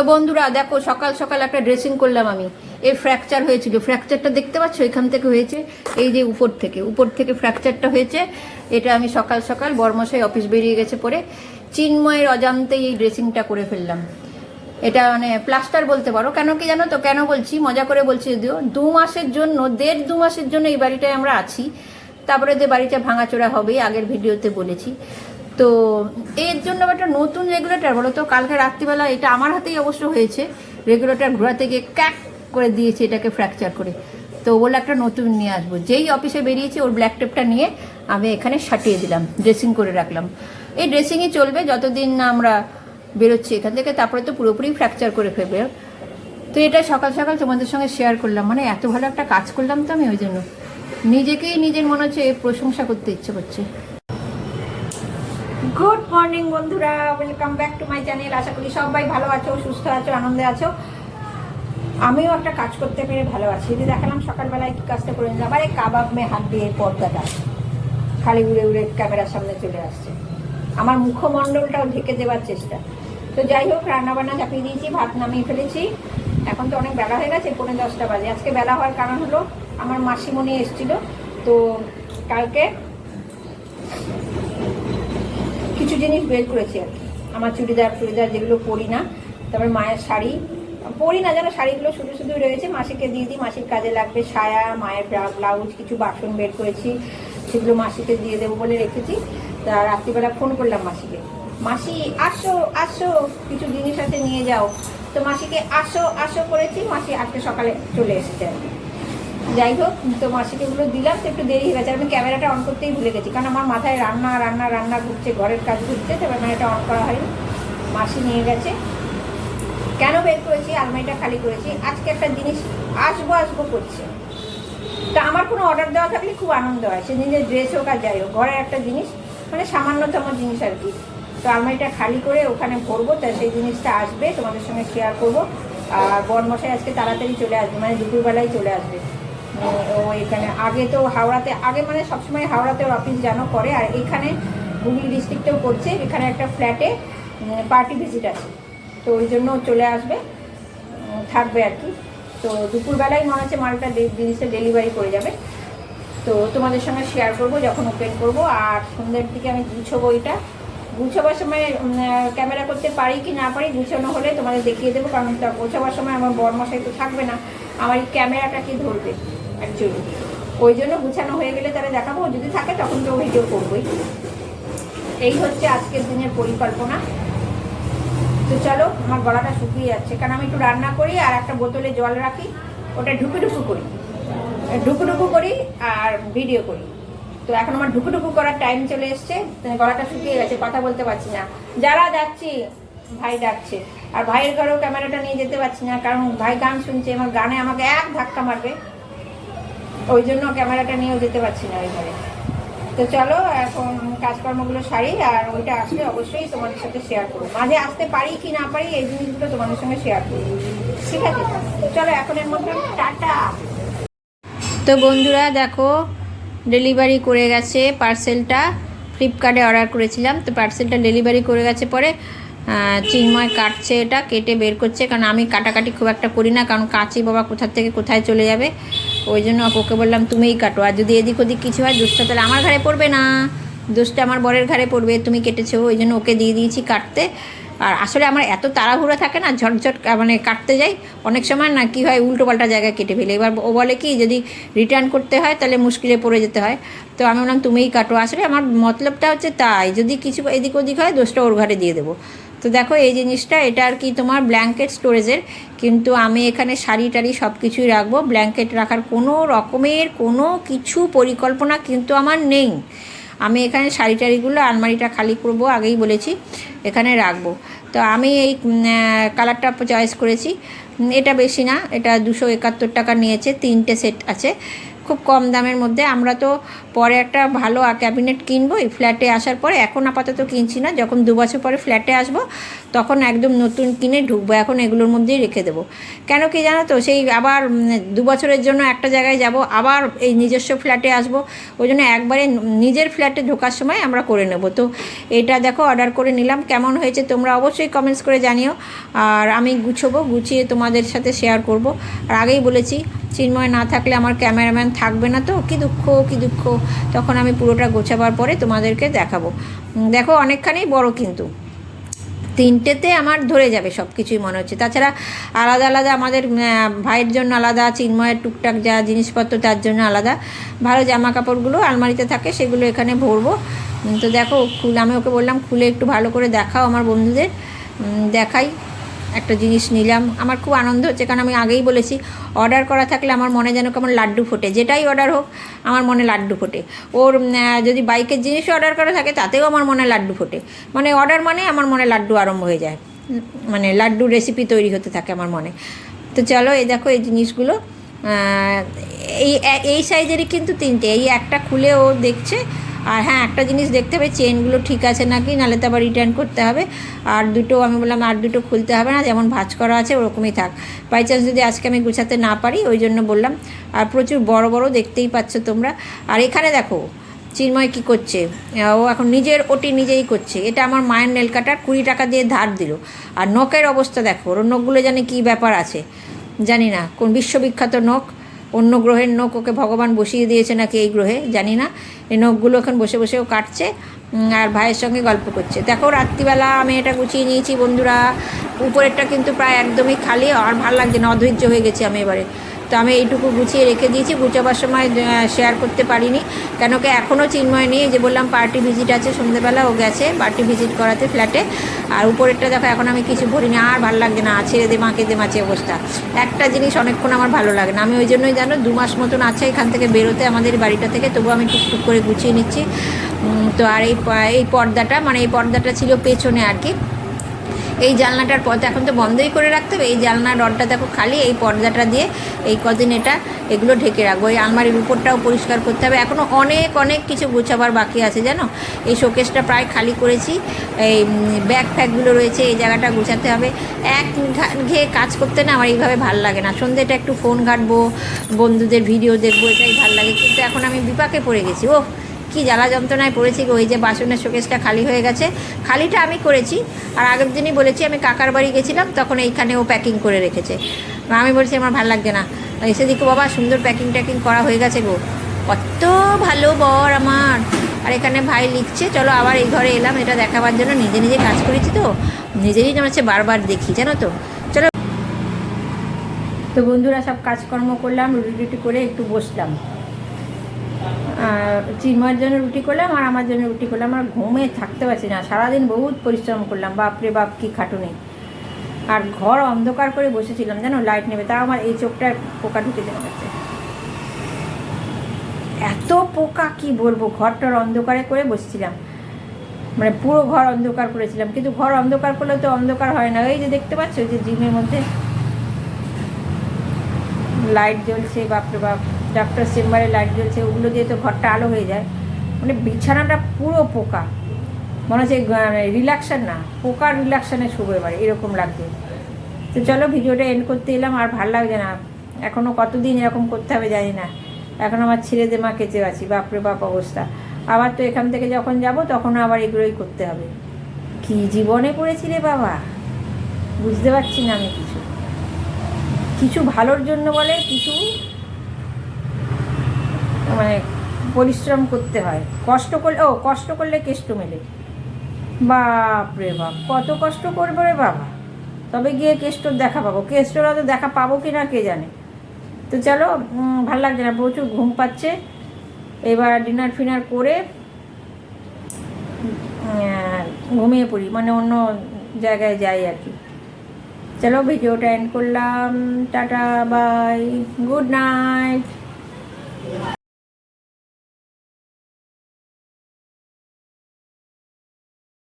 তো বন্ধুরা, দেখো সকাল সকাল একটা ড্রেসিং করলাম আমি। এর ফ্র্যাকচার হয়েছিল। ফ্র্যাকচারটা দেখতে পাচ্ছ? এখান থেকে হয়েছে, এই যে উপর থেকে। উপর থেকে ফ্র্যাকচারটা হয়েছে। এটা আমি সকাল সকাল বর্মশাই অফিস বেরিয়ে গেছে পরে চিন্ময়ের অজান্তেই এই ড্রেসিংটা করে ফেললাম। এটা মানে প্লাস্টার বলতে পারো। কেন কি জানো তো? কেন বলছি? মজা করে বলছি যদিও। দু মাসের জন্য, দেড় দু মাসের জন্য এই বাড়িটায় আমরা আছি। তারপরে যে বাড়িটা ভাঙাচোরা হবেই, আগের ভিডিওতে বলেছি। তো এর জন্য একটা নতুন রেগুলেটর বলো তো কালকে রাত্রিবেলা এটা আমার হাতেই অবশ্য হয়েছে। রেগুলেটর ঘোরাতে গিয়ে ক্যাক করে দিয়েছে এটাকে ফ্র্যাকচার করে। তো বলে একটা নতুন নিয়ে আসব। যেই অফিসে বেরিয়েছে, ওর ব্ল্যাক টেপটা নিয়ে আমি এখানে সাটিয়ে দিলাম ড্রেসিং করে রাখলাম। এই ড্রেসিংই চলবে যতদিন না আমরা বেরোচ্ছি এখান থেকে, তারপরে তো পুরোপুরি ফ্র্যাকচার করে ফেলবে। তো এটা সকাল সকাল তোমাদের সঙ্গে শেয়ার করলাম। মানে এত ভালো একটা কাজ করলাম তো আমি, ওই জন্য। নিজেকেই নিজের মনে হচ্ছে, প্রশংসা করতে ইচ্ছে করছে। গুড মর্নিং বন্ধুরা। Welcome back to my channel আশা করি সবাই ভালো আছো, সুস্থ আছো, আনন্দে আছো। আমিও একটা কাজ করতে পেরে ভালো আছি। যদি দেখালাম সকালবেলায় কি কাজটা করে নিলাম। এই কাবাব মে হাত দিয়ে পর্দাটা খালি উড়ে উড়ে ক্যামেরার সামনে চলে আসছে। আমার মুখমণ্ডলটাও ঢেকে দেওয়ার চেষ্টা। তো যাই হোক, রান্নাবান্না চাপিয়ে দিয়েছি, ভাত নামিয়ে ফেলেছি। এখন তো অনেক বেলা হয়ে গেছে, পৌনে দশটা বাজে। আজকে বেলা হওয়ার কারণ হলো, আমার মাসিমণি এসেছিল। তো কালকে কিছু জিনিস বের করেছি আর কি। আমার চুড়িদার, টুড়িদার যেগুলো পরি না, তারপরে মায়ের শাড়ি। পরি না যেন শাড়িগুলো শুধু শুধু রয়েছে, মাসিকে দিয়ে দিই, মাসির কাজে লাগবে সায়া, মায়ের ব্লাউজ, কিছু বাসন বের করেছি, সেগুলো মাসিকে দিয়ে দেবো বলে রেখেছি। তা রাত্রিবেলা ফোন করলাম মাসিকে। মাসি, আসো আসো, কিছু জিনিস আছে নিয়ে যাও। তো মাসিকে, আসো আসো করেছি, মাসি আজকে সকালে চলে এসেছে আর কি। যাই হোক, তো মাসিকে ওগুলো দিলাম, তো একটু দেরি হয়ে গেছে। আমি ক্যামেরাটা অন করতেই ভুলে গেছি, কারণ আমার মাথায় রান্না রান্না রান্না ঘুরছে, ঘরের কাজ ঘুরছে, তো ক্যামেরাটা অন করা হয়নি। মাসি নিয়ে গেছে। কেন বের করেছি? আলমারিটা খালি করেছি। আজকে একটা জিনিস আসব আসব করছে। তা আমার কোনো অর্ডার দেওয়া থাকলে খুব আনন্দ হয়। সে নিজের ড্রেস হোক আর যাই হোক, ঘরের একটা জিনিস মানে সামান্যতম জিনিস আর কি। তো আলমারিটা খালি করে ওখানে ভরবো, তা সেই জিনিসটা আসবে, তোমাদের সঙ্গে শেয়ার করব। আর বরমশাই আজকে তাড়াতাড়ি চলে আসবে মানে দুপুরবেলায় চলে আসবে। ও এখানে। আগে তো হাওড়াতে, আগে মানে সবসময় হাওড়াতে অফিস যেন করে, আর এখানে হুগলি ডিস্ট্রিক্টেও করছে। এখানে একটা ফ্ল্যাটে পার্টি ভিজিট আছে। তো ওই জন্য চলে আসবে থাকবে আর কি। তো দুপুরবেলায় মনে হচ্ছে মালটা জিনিসটা ডেলিভারি করে যাবে। তো তোমাদের সঙ্গে শেয়ার করব, যখন ওপেন করব। আর সন্ধ্যের দিকে আমি গুছবো এটা। গুছাবার সময় ক্যামেরা করতে পারি কি না পারি, গুছানো হলে তোমাদের দেখিয়ে দেবো। কারণ গোছাবার সময় আমার বরমশাই তো থাকবে না। আমার এই ক্যামেরাটা কি ধরবে? অ্যাকচুয়ালি ওই জন্য গুছানো হয়ে গেলে তাহলে দেখাবো, যদি থাকে তখন তো ভিডিও করবোই। এই হচ্ছে আজকের দিনের পরিকল্পনা। তো চলো, আমার গলাটা শুকিয়ে যাচ্ছে। কারণ আমি একটু রান্না করি আর একটা বোতলে জল রাখি, ওটা ঢুকু ঢুকু করি। ঢুকু ঢুকু করি আর ভিডিও করি। তো এখন আমার ঢুকু ঢুকু করার টাইম চলে এসছে। গলাটা শুকিয়ে গেছে, কথা বলতে পারছি না। যারা যাচ্ছি, ভাই ডাকছে। আর ভাইয়ের ঘরেও ক্যামেরাটা নিয়ে যেতে পারছি না, কারণ ভাই গান শুনছে, আমার গানে আমাকে এক ধাক্কা মারবে। ওই জন্য ক্যামেরাটা নিয়েও যেতে পারছি না ওই ঘরে তো চলো, এখন কাজকর্মগুলো সারি, আর ওইটা আসলে অবশ্যই তোমাদের সাথে শেয়ার করব। মাঝে আসতে পারি কি না পারি, এই জিনিসগুলো তোমাদের সঙ্গে শেয়ার করব। ঠিক আছে, চলো এখন এর মধ্যে টাটা। তো বন্ধুরা, দেখো ডেলিভারি করে গেছে পার্সেলটা ফ্লিপকার্টে অর্ডার করেছিলাম, তো পার্সেলটা ডেলিভারি করে গেছে পরে চিন্ময় কাটছে এটা, কেটে বের করছে। কারণ আমি কাটাকাটি খুব একটা করি না, কারণ কাঁচি বাবা কোথার থেকে কোথায় চলে যাবে? ওই জন্য ওকে বললাম, তুমিই কাটো। আর যদি এদিক ওদিক কিছু হয় দোষটা তাহলে আমার ঘরে পড়বে না। দোষটা আমার বরের ঘরে পড়বে, তুমি কেটেছো। ওই জন্য ওকে দিয়ে দিয়েছি কাটতে। আর আসলে আমার এত তাড়াহুড়ো থাকে না, ঝটঝট মানে কাটতে যাই। অনেক সময় না কি হয় উল্টো পাল্টা জায়গায় কেটে ফেলে। এবার ও বলে কি, যদি রিটার্ন করতে হয়, তাহলে মুশকিলে পড়ে যেতে হয়। তো আমি বললাম, তুমিই কাটো। আসলে আমার মতলবটা হচ্ছে তাই। যদি কিছু এদিক ওদিক হয় দোষটা ওর ঘরে দিয়ে দেবো। তো দেখো, এই জিনিসটা, এটা আর কি তোমার ব্ল্যাঙ্কেট স্টোরেজের কিন্তু আমি এখানে শাড়ি টাড়ি সব কিছুই রাখব। ব্ল্যাঙ্কেট রাখার কোনো রকমের কোনো কিছু পরিকল্পনা কিন্তু আমার নেই। আমি এখানে শাড়ি টাড়িগুলো, আলমারিটা খালি করব, আগেই বলেছি, এখানে রাখব। তো আমি এই কালারটা চয়েস করেছি। এটা বেশি না, এটা দুশো একাত্তর টাকা নিয়েছে, তিনটে সেট আছে। খুব কম দামের মধ্যে। আমরা তো পরে একটা ভালো ক্যাবিনেট কিনবো, এই ফ্ল্যাটে আসার পরে। এখন আপাতত কিনছি না, যখন দু বছর পরে ফ্ল্যাটে আসব, তখন একদম নতুন কিনে ঢুকবো, এখন এগুলোর মধ্যেই রেখে দেবো। কেন কি জানো তো, সেই আবার দু বছরের জন্য একটা জায়গায় যাব, আবার এই নিজস্ব ফ্ল্যাটে আসব। ওই জন্য একবারে নিজের ফ্ল্যাটে ঢোকার সময় আমরা করে নেব। তো এটা দেখো, অর্ডার করে নিলাম। কেমন হয়েছে তোমরা অবশ্যই কমেন্টস করে জানিও। আর আমি গুছবো, গুছিয়ে তোমাদের সাথে শেয়ার করব। আর আগেই বলেছি চিন্ময় না থাকলে আমার ক্যামেরাম্যান থাকবে না তো? কি দুঃখ কি দুঃখ। তখন আমি পুরোটা গোছাবার পরে তোমাদেরকে দেখাবো। দেখো অনেকখানি বড় কিন্তু। তিনটেতে আমার ধরে যাবে সব কিছুই মনে হচ্ছে। তাছাড়া আলাদা আলাদা আমাদের ভাইয়ের জন্য আলাদা, চিন্ময়ের টুকটাক যা জিনিসপত্র তার জন্য আলাদা। ভালো জামা কাপড়গুলো আলমারিতে থাকে, সেগুলো এখানে ভরবো। তো দেখো, খুলে আমি ওকে বললাম, খুলে একটু ভালো করে দেখাও আমার বন্ধুদের। দেখাই। একটা জিনিস নিলাম। আমার খুব আনন্দ হচ্ছে, কারণ আমি আগেই বলেছি অর্ডার করা থাকলে আমার মনে যেন কেমন লাড্ডু ফোটে। যেটাই অর্ডার হোক, আমার মনে লাড্ডু ফোটে। ওর যদি বাইকের জিনিস অর্ডার করা থাকে, তাতেও আমার মনে লাড্ডু ফোটে। মানে অর্ডার মানে আমার মনে লাড্ডু আরম্ভ হয়ে যায়। মানে লাড্ডু রেসিপি তৈরি হতে থাকে আমার মনে। তো চলো, এই দেখো এই জিনিসগুলো। এই এই সাইজেরই কিন্তু তিনটে। এই একটা খুলে ও দেখছে আর হ্যাঁ একটা জিনিস দেখতে হবে চেনগুলো ঠিক আছে নাকি? নাহলে তো আবার রিটার্ন করতে হবে। আর দুটো, আমি বললাম আর দুটো খুলতে হবে না, যেমন ভাঁজ করা আছে, ওরকমই থাক। বাই চান্স যদি আজকে আমি গুছাতে না পারি, ওই জন্য বললাম। আর প্রচুর বড় বড় দেখতেই পাচ্ছ তোমরা। আর এখানে দেখো, চিন্ময় কী করছে? ও এখন নিজের ওটি নিজেই করছে। এটা আমার মায়ের নেল কাটার কুড়ি টাকা দিয়ে ধার দিল। আর নখের অবস্থা দেখো, ওর নখগুলো জানে কী ব্যাপার আছে? জানি না, কোন বিশ্ববিখ্যাত নখ। অন্য গ্রহের নখ ওকে ভগবান বসিয়ে দিয়েছে নাকি এই গ্রহে, জানি না। এই নখগুলো এখন বসে বসেও কাটছে আর ভাইয়ের সঙ্গে গল্প করছে। দেখো, রাত্রিবেলা আমি এটা গুছিয়ে নিয়েছি বন্ধুরা। উপরেরটা কিন্তু প্রায় একদমই খালি, আর ভালো লাগছে না, অধৈর্য হয়ে গেছি আমি এবারে। তো আমি এইটুকু গুছিয়ে রেখে দিয়েছি। গুছাবার সময় শেয়ার করতে পারিনি। কেন কি এখনও চিন্ময় নেই। যে বললাম পার্টি ভিজিট আছে, সন্ধ্যেবেলা ও গেছে পার্টি ভিজিট করাতে ফ্ল্যাটে আর উপরেরটা দেখো, এখন আমি কিছু ভরিনি। আর ভালো লাগছে না। ছেড়ে দে, মাকে দে, মাছে অবস্থা। একটা জিনিস অনেকক্ষণ আমার ভালো লাগে না। আমি ওই জন্যই জানো, দু মাস মতন আছে এখান থেকে বেরোতে আমাদের বাড়িটা থেকে। তবু আমি টুকটুক করে গুছিয়ে নিচ্ছি। তো আর এই এই পর্দাটা মানে এই পর্দাটা ছিল পেছনে আর কি। এই জানলাটার পথ এখন তো বন্ধই করে রাখতে হবে। এই জানলা রডটা দেখো খালি, এই পর্দাটা দিয়ে এই কদিন এটা, এগুলো ঢেকে রাখব। এই আলমারির উপরটাও পরিষ্কার করতে হবে। এখনও অনেক অনেক কিছু গুছাবার বাকি আছে, জানো? এই শোকেসটা প্রায় খালি করেছি। এই ব্যাগ ফ্যাগগুলো রয়েছে, এই জায়গাটা গুছাতে হবে। এক ঘেয়ে কাজ করতে না আমার এইভাবে ভালো লাগে না। সন্ধ্যেটা একটু ফোন ঘাটবো, বন্ধুদের ভিডিও দেখব, এটাই ভালো লাগে। কিন্তু এখন আমি বিপাকে পড়ে গেছি ও কি জ্বালা যন্ত্রণায় পড়েছি ওই যে বাসনের শোকেসটা খালি হয়ে গেছে। খালিটা আমি করেছি, আর আগের দিনই বলেছি আমি কাকার বাড়ি গেছিলাম, তখন এইখানে ও প্যাকিং করে রেখেছে। আমি বলছি আমার ভালো লাগছে না। এসে দেখো বাবা সুন্দর প্যাকিং ট্যাকিং করা হয়ে গেছে গো। কত ভালো বর আমার। আর এখানে ভাই লিখছে, চলো আবার এই ঘরে এলাম, এটা দেখাবার জন্য। নিজে নিজে কাজ করেছি তো। নিজেরই যেন হচ্ছে বারবার দেখি, জানো তো। চলো। তো বন্ধুরা সব কাজকর্ম করলাম, রুটি রুটি করে একটু বসলাম। চিন্ময়ের জন্য রুটি করলাম আর আমার জন্য রুটি করলাম। আর ঘুমে থাকতে পারছি না। সারাদিন বহুত পরিশ্রম করলাম। বাপরে বাপ, কি খাটুনি। আর ঘর অন্ধকার করে বসেছিলাম, জানো লাইট নেবে। তাও আমার এই চোখটার পোকা ঢুকে চলে গেছে এত পোকা, কি বলব? ঘরটার অন্ধকারে করে বসেছিলাম। মানে পুরো ঘর অন্ধকার করেছিলাম। কিন্তু ঘর অন্ধকার করলে তো অন্ধকার হয় না। এই যে দেখতে পাচ্ছ যে জিমের মধ্যে লাইট জ্বলছে বাপরে বাপ ডাক্তার চেম্বারে লাইট জ্বলছে, ওগুলো দিয়ে তো ঘরটা আলো হয়ে যায়। মানে বিছানাটা পুরো পোকা। মনে হচ্ছে রিল্যাক্সান না পোকা রিল্যাক্সানে শুভ এবার, এরকম লাগছে। তো চলো ভিডিওটা এন্ড করতে এলাম, আর ভালো লাগছে না। এখনও কতদিন এরকম করতে হবে জানি না। এখন আমার ছেড়ে দে মা কেচে আছি বাপরে বাপ অবস্থা। আবার তো এখান থেকে যখন যাব, তখন আবার এগুলোই করতে হবে। কি জীবনে পড়েছি রে বাবা? বুঝতে পারছি না আমি কিছু। কিছু ভালোর জন্য বলে, কিছু মানে পরিশ্রম করতে হয়। কষ্ট করলে, ও, কষ্ট করলে কেষ্ট মেলে। বাপ রে বাপ, কত কষ্ট করব রে বাবা। তবে গিয়ে কেষ্টর দেখা পাবো। কেষ্টরা তো দেখা পাবো কি না কে জানে। তো চলো ভালো লাগছে না, প্রচুর ঘুম পাচ্ছে। এবার ডিনার ফিনার করে ঘুমিয়ে পড়ি। মানে অন্য জায়গায় যাই আর কি। চলো ভিডিওটা এন্ড করলাম টাটা বাই গুড নাইট